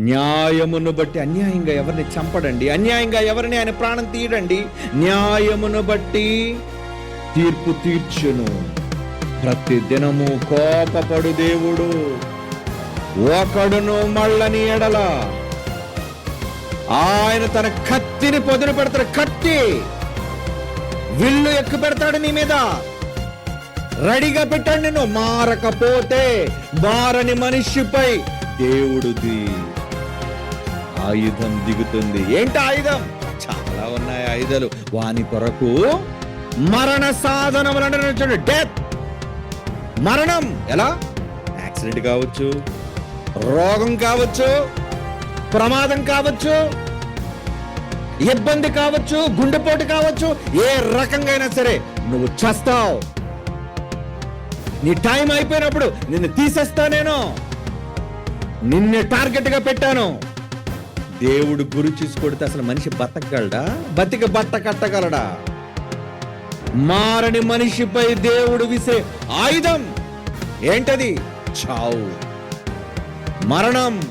న్యాయమును బట్టి అన్యాయంగా ఎవరిని చంపడండి? అన్యాయంగా ఎవరిని ఆయన ప్రాణం తీయడండి? న్యాయమును బట్టి తీర్పు తీర్చును. ప్రతి దినము కోపపడు దేవుడు. ఒకడును మళ్ళని ఎడల. ఆయన తన కత్తిని పొదును పెడతాడు. కత్తి విల్లు ఎక్కు పెడతాడు నీ మీద. రెడీగా పెట్టండి నువ్వు. మారకపోతే మారని మనిషిపై దేవుడుది ఆయుధం దిగుతుంది. ఏంటి ఆయుధం? చాలా ఉన్నాయి ఆయుధాలు. వాని కొరకు మరణ సాధనములు చూడండి డెత్. మరణం. ఎలా? యాక్సిడెంట్ కావచ్చు రోగం కావచ్చు ప్రమాదం కావచ్చు ఇబ్బంది కావచ్చు గుండెపోటు కావచ్చు ఏ రకంగా అయినా సరే నువ్వు చేస్తావు. నీ టైం అయిపోయినప్పుడు నిన్ను తీసేస్తా నేను. నిన్నే టార్గెట్గా పెట్టాను. దేవుడు గురి చూసి కొడితే అసలు మనిషి బతకగలడా? బతికి బట్ట కట్టగలడా మారని మనిషిపై దేవుడు విసే ఆయుధం ఏంటది? చావు. మరణం.